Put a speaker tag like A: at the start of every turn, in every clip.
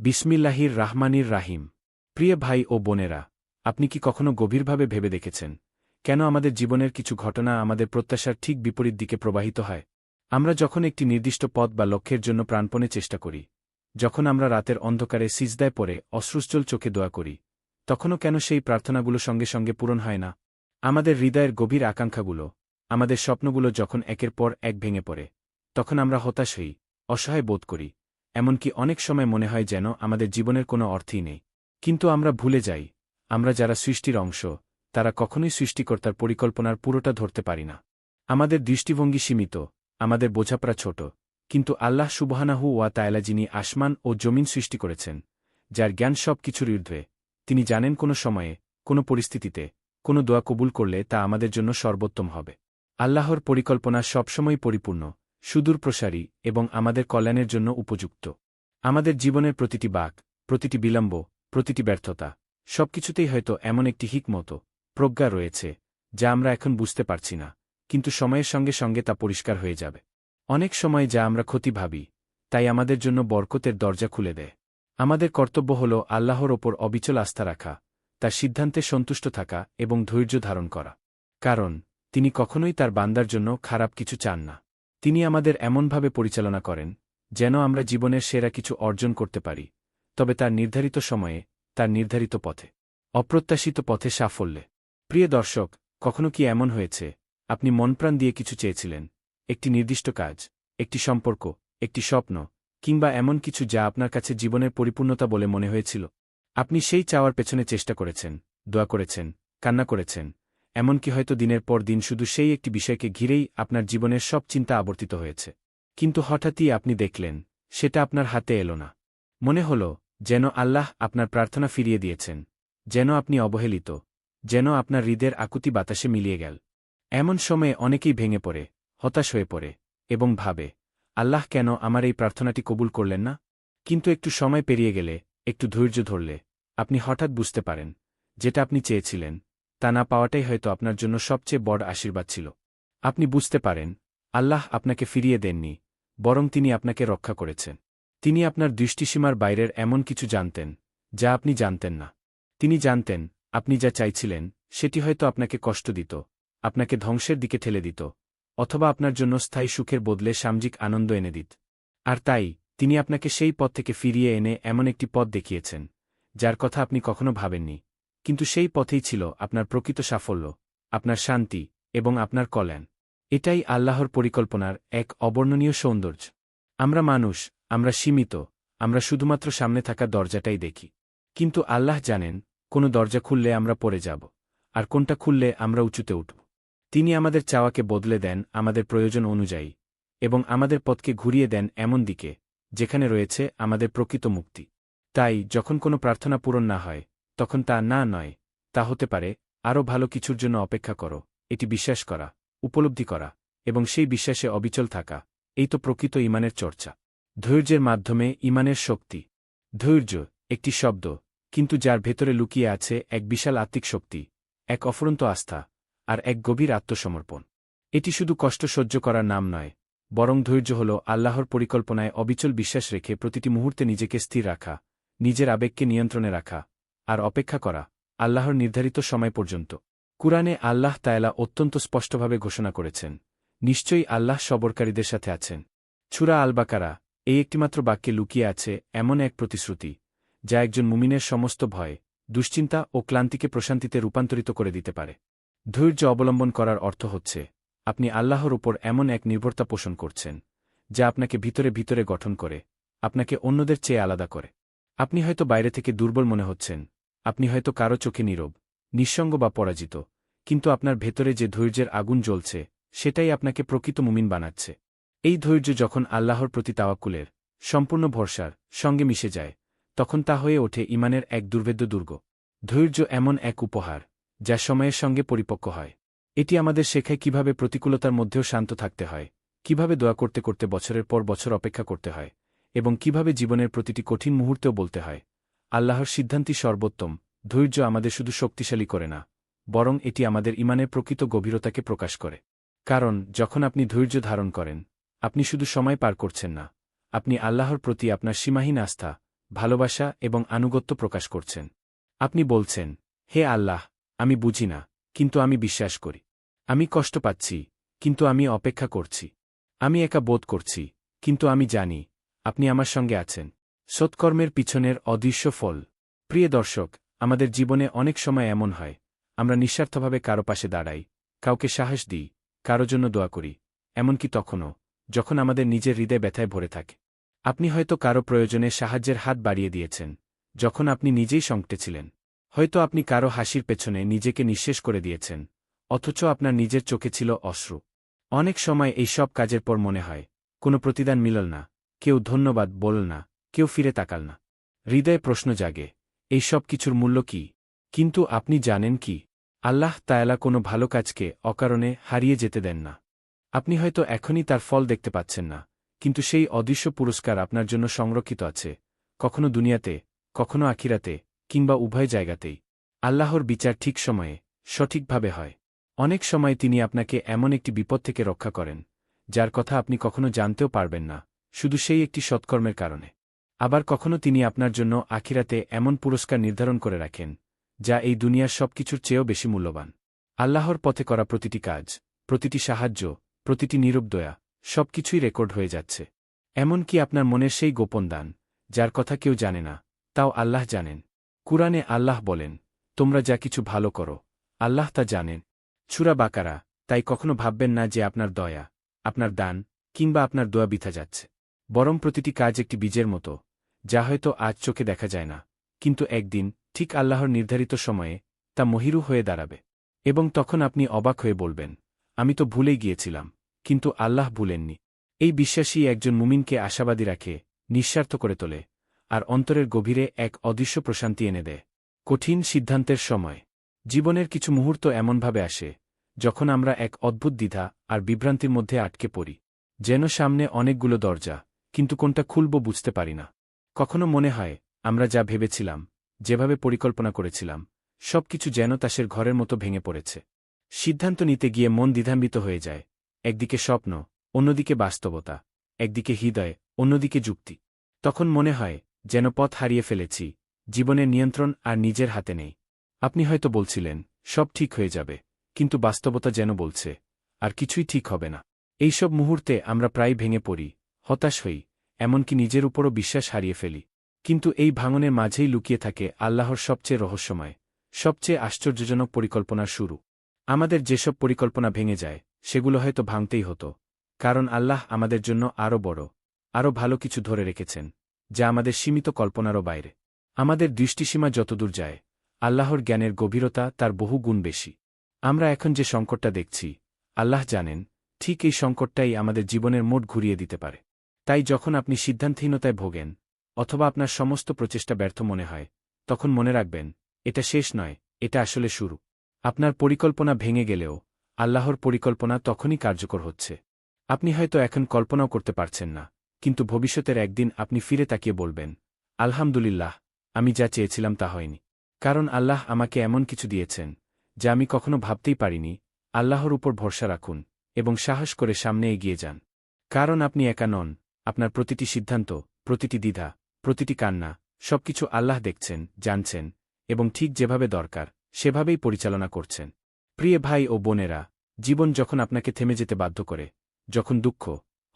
A: বিসমিল্লাহির রাহমানির রাহিম। প্রিয় ভাই ও বোনেরা, আপনি কি কখনো গভীরভাবে ভেবে দেখেছেন, কেন আমাদের জীবনের কিছু ঘটনা আমাদের প্রত্যাশার ঠিক বিপরীত দিকে প্রবাহিত হয়? আমরা যখন একটি নির্দিষ্ট পথ বা লক্ষ্যের জন্য প্রাণপণে চেষ্টা করি, যখন আমরা রাতের অন্ধকারে সিজদায় পড়ে অশ্রুশ্চল চোখে দোয়া করি, তখনও কেন সেই প্রার্থনাগুলো সঙ্গে সঙ্গে পূরণ হয় না? আমাদের হৃদয়ের গভীর আকাঙ্ক্ষাগুলো, আমাদের স্বপ্নগুলো যখন একের পর এক ভেঙে পড়ে, তখন আমরা হতাশ হই, অসহায় বোধ করি। এমনকি অনেক সময় মনে হয় যেন আমাদের জীবনের কোনো অর্থই নেই। কিন্তু আমরা ভুলে যাই, আমরা যারা সৃষ্টির অংশ, তারা কখনোই সৃষ্টিকর্তার পরিকল্পনার পুরোটা ধরতে পারি না। আমাদের দৃষ্টিভঙ্গি সীমিত, আমাদের বোঝাপড়া ছোট, কিন্তু আল্লাহ সুবহানাহু ওয়া তায়লা যিনি আসমান ও জমিন সৃষ্টি করেছেন, যার জ্ঞান সব কিছুর ঊর্ধ্বে, তিনি জানেন কোনো সময়ে, কোনো পরিস্থিতিতে, কোনো দোয়া কবুল করলে তা আমাদের জন্য সর্বোত্তম হবে। আল্লাহর পরিকল্পনা সবসময় পরিপূর্ণ সুদূর প্রসারী এবং আমাদের কল্যাণের জন্য উপযুক্ত। আমাদের জীবনের প্রতিটি বাক, প্রতিটি বিলম্ব, প্রতিটি ব্যর্থতা, সবকিছুতেই হয়তো এমন একটি হিকমত, প্রজ্ঞা রয়েছে, যা আমরা এখন বুঝতে পারছি না, কিন্তু সময়ের সঙ্গে সঙ্গে তা পরিষ্কার হয়ে যাবে। অনেক সময় যা আমরা ক্ষতি ভাবি, তাই আমাদের জন্য বরকতের দরজা খুলে দেয়। আমাদের কর্তব্য হল আল্লাহর ওপর অবিচল আস্থা রাখা, তার সিদ্ধান্তে সন্তুষ্ট থাকা এবং ধৈর্য ধারণ করা। কারণ, তিনি কখনোই তার বান্দার জন্য খারাপ কিছু চান না। তিনি আমাদের এমনভাবে পরিচালনা করেন, যেন আমরা জীবনের সেরা কিছু অর্জন করতে পারি, তবে তার নির্ধারিত সময়ে, তার নির্ধারিত পথে, অপ্রত্যাশিত পথে সাফল্যে। প্রিয় দর্শক, কখনো কি এমন হয়েছে? আপনি মনপ্রাণ দিয়ে কিছু চেয়েছিলেন, একটি নির্দিষ্ট কাজ, একটি সম্পর্ক, একটি স্বপ্ন, কিংবা এমন কিছু যা আপনার কাছে জীবনের পরিপূর্ণতা বলে মনে হয়েছিল? আপনি সেই চাওয়ার পেছনে চেষ্টা করেছেন, দোয়া করেছেন, কান্না করেছেন এমনকি হয়তো দিনের পর দিন শুধু সেই একটি বিষয়কে ঘিরেই আপনার জীবনের সব চিন্তা আবর্তিত হয়েছে। কিন্তু হঠাৎই আপনি দেখলেন, সেটা আপনার হাতে এলো না। মনে হল, যেন আল্লাহ আপনার প্রার্থনা ফিরিয়ে দিয়েছেন, যেন আপনি অবহেলিত, যেন আপনার হৃদের আকুতি বাতাসে মিলিয়ে গেল। এমন সময়ে অনেকেই ভেঙে পড়ে, হতাশ হয়ে পড়ে এবং ভাবে, আল্লাহ কেন আমার এই প্রার্থনাটি কবুল করলেন না? কিন্তু একটু সময় পেরিয়ে গেলে, একটু ধৈর্য ধরলে, আপনি হঠাৎ বুঝতে পারেন, যেটা আপনি চেয়েছিলেন তা না পাওয়াটাই হয়তো আপনার জন্য সবচেয়ে বড় আশীর্বাদ ছিল। আপনি বুঝতে পারেন, আল্লাহ আপনাকে ফিরিয়ে দেননি, বরং তিনি আপনাকে রক্ষা করেছেন। তিনি আপনার দৃষ্টিসীমার বাইরের এমন কিছু জানতেন, যা আপনি জানতেন না। তিনি জানতেন, আপনি যা চাইছিলেন, সেটি হয়তো আপনাকে কষ্ট দিত, আপনাকে ধ্বংসের দিকে ঠেলে দিত, অথবা আপনার জন্য স্থায়ী সুখের বদলে সামাজিক আনন্দ এনে দিত। আর তাই, তিনি আপনাকে সেই পথ থেকে ফিরিয়ে এনে এমন একটি পথ দেখিয়েছেন, যার কথা আপনি কখনো ভাবেননি। কিন্তু সেই পথেই ছিল আপনার প্রকৃত সাফল্য, আপনার শান্তি এবং আপনার কল্যাণ। এটাই আল্লাহর পরিকল্পনার এক অবর্ণনীয় সৌন্দর্য। আমরা মানুষ, আমরা সীমিত, আমরা শুধুমাত্র সামনে থাকা দরজাটাই দেখি। কিন্তু আল্লাহ জানেন, কোনো দরজা খুললে আমরা পড়ে যাব, আর কোনটা খুললে আমরা উঁচুতে উঠব। তিনি আমাদের চাওয়াকে বদলে দেন আমাদের প্রয়োজন অনুযায়ী, এবং আমাদের পথকে ঘুরিয়ে দেন এমন দিকে, যেখানে রয়েছে আমাদের প্রকৃত মুক্তি। তাই যখন কোনো প্রার্থনা পূরণ না হয় তখন তা না নয়, তা হতে পারে, আরও ভালো কিছুর জন্য অপেক্ষা করো, এটি বিশ্বাস করা, উপলব্ধি করা, এবং সেই বিশ্বাসে অবিচল থাকা, এই তো প্রকৃত ইমানের চর্চা। ধৈর্যের মাধ্যমে ইমানের শক্তি। ধৈর্য একটি শব্দ, কিন্তু যার ভেতরে লুকিয়ে আছে এক বিশাল আত্মিক শক্তি, এক অফরন্ত আস্থা, আর এক গভীর আত্মসমর্পণ। এটি শুধু কষ্ট সহ্য করার নাম নয়, বরং ধৈর্য হল আল্লাহর পরিকল্পনায় অবিচল বিশ্বাস রেখে প্রতিটি মুহূর্তে নিজেকে স্থির রাখা, নিজের আবেগকে নিয়ন্ত্রণে রাখা আর অপেক্ষা করা, আল্লাহর নির্ধারিত সময় পর্যন্ত। কুরআনে আল্লাহ তায়লা অত্যন্ত স্পষ্টভাবে ঘোষণা করেছেন, নিশ্চয়ই আল্লাহ সবরকারীদের সাথে আছেন। ছুরা আলবাকারা, এই একটিমাত্র বাক্যে লুকিয়ে আছে এমন এক প্রতিশ্রুতি, যা একজন মুমিনের সমস্ত ভয়, দুশ্চিন্তা ও ক্লান্তিকে প্রশান্তিতে রূপান্তরিত করে দিতে পারে। ধৈর্য অবলম্বন করার অর্থ হচ্ছে, আপনি আল্লাহর উপর এমন এক নির্ভরতা পোষণ করছেন, যা আপনাকে ভিতরে ভিতরে গঠন করে, আপনাকে অন্যদের চেয়ে আলাদা করে। আপনি হয়তো বাইরে থেকে দুর্বল মনে হচ্ছেন আপনি হয়তো কারও চোখে নীরব, নিঃসঙ্গ বা পরাজিত, কিন্তু আপনার ভেতরে যে ধৈর্যের আগুন জ্বলছে, সেটাই আপনাকে প্রকৃত মুমিন বানাচ্ছে। এই ধৈর্য যখন আল্লাহর প্রতি তাওয়াক্কুলের, সম্পূর্ণ ভরসার সঙ্গে মিশে যায়, তখন তা হয়ে ওঠে ইমানের এক দুর্ভেদ্য দুর্গ। ধৈর্য এমন এক উপহার, যা সময়ের সঙ্গে পরিপক্ক হয়। এটি আমাদের শেখায় কীভাবে প্রতিকূলতার মধ্যেও শান্ত থাকতে হয়, কীভাবে দোয়া করতে করতে বছরের পর বছর অপেক্ষা করতে হয়, এবং কীভাবে জীবনের প্রতিটি কঠিন মুহূর্তেও বলতে হয় আল্লাহর সিদ্ধান্তই সর্বোত্তম, ধৈর্য আমাদের শুধু শক্তিশালী করে না, বরং এটি আমাদের ইমানের প্রকৃত গভীরতাকে প্রকাশ করে। কারণ, যখন আপনি ধৈর্য ধারণ করেন, আপনি শুধু সময় পার করছেন না, আপনি আল্লাহর প্রতি আপনার সীমাহীন আস্থা, ভালোবাসা এবং আনুগত্য প্রকাশ করছেন। আপনি বলছেন, হে আল্লাহ, আমি বুঝি না, কিন্তু আমি বিশ্বাস করি। আমি কষ্ট পাচ্ছি, কিন্তু আমি অপেক্ষা করছি। আমি একা বোধ করছি, কিন্তু আমি জানি, আপনি আমার সঙ্গে আছেন। সৎকর্মের পিছনের অদৃশ্য ফল। প্রিয় দর্শক, আমাদের জীবনে অনেক সময় এমন হয়, আমরা নিঃস্বার্থভাবে কারও পাশে দাঁড়াই, কাউকে সাহস দিই, কারও জন্য দোয়া করি, এমনকি তখনও, যখন আমাদের নিজের হৃদয় ব্যথায় ভরে থাকে। আপনি হয়তো কারও প্রয়োজনে সাহায্যের হাত বাড়িয়ে দিয়েছেন, যখন আপনি নিজেই সংকটে ছিলেন। হয়তো আপনি কারও হাসির পেছনে নিজেকে নিঃশেষ করে দিয়েছেন, অথচ আপনার নিজের চোখে ছিল অশ্রু। অনেক সময় এই সব কাজের পর মনে হয়, কোনো প্রতিদান মিলল না, কেউ ধন্যবাদ বলল না কেউ ফিরে তাকাল না। হৃদয়ে প্রশ্ন জাগে, এই সব কিছুর মূল্য কি? কিন্তু আপনি জানেন কি? আল্লাহ তায়ালা কোনো ভালো কাজকে অকারণে হারিয়ে যেতে দেন না। আপনি হয়তো এখনই তার ফল দেখতে পাচ্ছেন না, কিন্তু সেই অদৃশ্য পুরস্কার আপনার জন্য সংরক্ষিত আছে, কখনো দুনিয়াতে, কখনো আখিরাতে, কিংবা উভয় জায়গাতেই। আল্লাহর বিচার ঠিক সময়ে, সঠিকভাবে হয়। অনেক সময় তিনি আপনাকে এমন একটি বিপদ থেকে রক্ষা করেন, যার কথা আপনি কখনো জানতেও পারবেন না, শুধু সেই একটি সৎকর্মের কারণে। আবার কখনো তিনি আপনার জন্য আখিরাতে এমন পুরস্কার নির্ধারণ করে রাখেন, যা এই দুনিয়ার সবকিছুর চেয়েও বেশি মূল্যবান। আল্লাহর পথে করা প্রতিটি কাজ, প্রতিটি সাহায্য, প্রতিটি নীরবদয়া সবকিছুই রেকর্ড হয়ে যাচ্ছে। এমনকি আপনার মনের সেই গোপন দান, যার কথা কেউ জানে না, তাও আল্লাহ জানেন। কুরআনে আল্লাহ বলেন, তোমরা যা কিছু ভালো করো, আল্লাহ তা জানেন। ছুরা বাকারা, তাই কখনো ভাববেন না যে আপনার দয়া, আপনার দান, কিংবা আপনার দোয়া বিথা যাচ্ছে। বরং প্রতিটি কাজ একটি বীজের মতো যা হয়তো আজ চোখে দেখা যায় না, কিন্তু একদিন, ঠিক আল্লাহর নির্ধারিত সময়ে, তা মহিরু হয়ে দাঁড়াবে। এবং তখন আপনি অবাক হয়ে বলবেন, আমি তো ভুলেই গিয়েছিলাম, কিন্তু আল্লাহ ভুলেননি। এই বিশ্বাসী একজন মুমিনকে আশাবাদী রাখে, নিঃস্বার্থ করে তোলে, আর অন্তরের গভীরে এক অদৃশ্য প্রশান্তি এনে দেয়। কঠিন সিদ্ধান্তের সময়। জীবনের কিছু মুহূর্ত এমনভাবে আসে, যখন আমরা এক অদ্ভুত দ্বিধা আর বিভ্রান্তির মধ্যে আটকে পড়ি, যেন সামনে অনেকগুলো দরজা, কিন্তু কোনটা খুলব বুঝতে পারি না। কখনো মনে হয়, আমরা যা ভেবেছিলাম, যেভাবে পরিকল্পনা করেছিলাম, সবকিছু যেন তাসের ঘরের মতো ভেঙে পড়েছে। সিদ্ধান্ত নিতে গিয়ে মন দ্বিধান্বিত হয়ে যায়, একদিকে স্বপ্ন, অন্যদিকে বাস্তবতা, একদিকে হৃদয়, অন্যদিকে যুক্তি। তখন মনে হয়, যেন পথ হারিয়ে ফেলেছি জীবনের নিয়ন্ত্রণ আর নিজের হাতে নেই। আপনি হয়তো বলছিলেন, সব ঠিক হয়ে যাবে, কিন্তু বাস্তবতা যেন বলছে, আর কিছুই ঠিক হবে না। এইসব মুহূর্তে আমরা প্রায় ভেঙে পড়ি, হতাশ হই এমনকি নিজের উপরও বিশ্বাস হারিয়ে ফেলি। কিন্তু এই ভাঙনের মাঝেই লুকিয়ে থাকে আল্লাহর সবচেয়ে রহস্যময়, সবচেয়ে আশ্চর্যজনক পরিকল্পনার শুরু। আমাদের যেসব পরিকল্পনা ভেঙে যায়, সেগুলো হয়তো ভাঙতেই হতো, কারণ আল্লাহ আমাদের জন্য আরও বড়, আরও ভালো কিছু ধরে রেখেছেন, যা আমাদের সীমিত কল্পনারও বাইরে। আমাদের দৃষ্টিসীমা যতদূর যায়, আল্লাহর জ্ঞানের গভীরতা তার বহু গুণ বেশি। আমরা এখন যে সংকটটা দেখছি, আল্লাহ জানেন, ঠিক এই সংকটটাই আমাদের জীবনের মোট ঘুরিয়ে দিতে পারে। তাই যখন আপনি সিদ্ধান্তহীনতায় ভোগেন, অথবা আপনার সমস্ত প্রচেষ্টা ব্যর্থ মনে হয়, তখন মনে রাখবেন, এটা শেষ নয়, এটা আসলে শুরু। আপনার পরিকল্পনা ভেঙে গেলেও, আল্লাহর পরিকল্পনা তখনই কার্যকর হচ্ছে। আপনি হয়তো এখন কল্পনাও করতে পারছেন না, কিন্তু ভবিষ্যতের একদিন আপনি ফিরে তাকিয়ে বলবেন, আলহামদুলিল্লাহ, আমি যা চেয়েছিলাম তা হয়নি। কারণ আল্লাহ আমাকে এমন কিছু দিয়েছেন, যা আমি কখনো ভাবতেই পারিনি, আল্লাহর উপর ভরসা রাখুন, এবং সাহস করে সামনে এগিয়ে যান। কারণ আপনি একা নন আপনার প্রতিটি সিদ্ধান্ত, প্রতিটি দ্বিধা, প্রতিটি কান্না, সবকিছু আল্লাহ দেখছেন, জানছেন এবং ঠিক যেভাবে দরকার, সেভাবেই পরিচালনা করছেন। প্রিয় ভাই ও বোনেরা, জীবন যখন আপনাকে থেমে যেতে বাধ্য করে, যখন দুঃখ,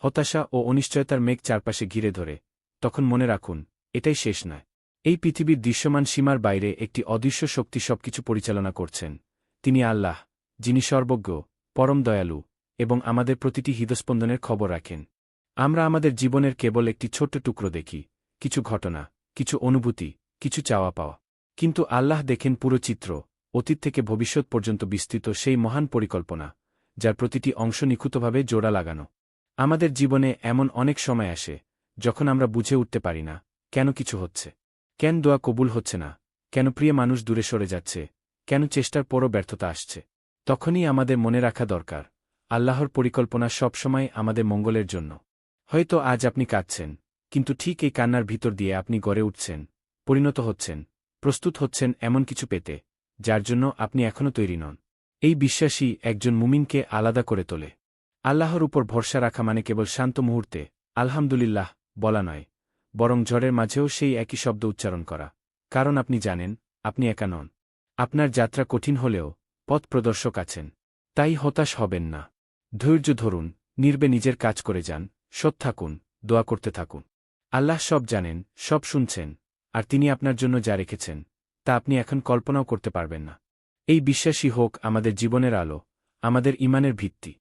A: হতাশা ও অনিশ্চয়তার মেঘ চারপাশে ঘিরে ধরে, তখন মনে রাখুন, এটাই শেষ নয়। এই পৃথিবীর দৃশ্যমান সীমার বাইরে একটি অদৃশ্য শক্তি সবকিছু পরিচালনা করছেন। তিনি আল্লাহ, যিনি সর্বজ্ঞ, পরম দয়ালু এবং আমাদের প্রতিটি হৃদস্পন্দনের খবর রাখেন। আমরা আমাদের জীবনের কেবল একটি ছোট্ট টুকরো দেখি, কিছু ঘটনা, কিছু অনুভূতি, কিছু চাওয়া পাওয়া। কিন্তু আল্লাহ দেখেন পুরো চিত্র, অতীত থেকে ভবিষ্যৎ পর্যন্ত বিস্তৃত সেই মহান পরিকল্পনা, যার প্রতিটি অংশ নিখুঁতভাবে জোড়া লাগানো। আমাদের জীবনে এমন অনেক সময় আসে, যখন আমরা বুঝে উঠতে পারি না, কেন কিছু হচ্ছে? কেন দোয়া কবুল হচ্ছে না? কেন প্রিয় মানুষ দূরে সরে যাচ্ছে? কেন চেষ্টার পরও ব্যর্থতা আসছে? তখনই আমাদের মনে রাখা দরকার, আল্লাহর পরিকল্পনা সবসময় আমাদের মঙ্গলের জন্য। হয়তো আজ আপনি কাঁদছেন, কিন্তু ঠিক এই কান্নার ভিতর দিয়ে আপনি গড়ে উঠছেন, পরিণত হচ্ছেন, প্রস্তুত হচ্ছেন এমন কিছু পেতে, যার জন্য আপনি এখনও তৈরি নন। এই বিশ্বাসই একজন মুমিনকে আলাদা করে তোলে। আল্লাহর উপর ভরসা রাখা মানে কেবল শান্ত মুহূর্তে, আলহামদুলিল্লাহ বলা নয়, বরং ঝড়ের মাঝেও সেই একই শব্দ উচ্চারণ করা। কারণ আপনি জানেন, আপনি একা নন। আপনার যাত্রা কঠিন হলেও পথ প্রদর্শক আছেন। তাই হতাশ হবেন না। ধৈর্য ধরুন, নির্বে নিজের কাজ করে যান সৎ থাকুন, দোয়া করতে থাকুন। আল্লাহ সব জানেন, সব শুনছেন, আর তিনি আপনার জন্য যা রেখেছেন, তা আপনি এখন কল্পনাও করতে পারবেন না। এই বিশ্বাসী হোক আমাদের জীবনের আলো, আমাদের ইমানের ভিত্তি।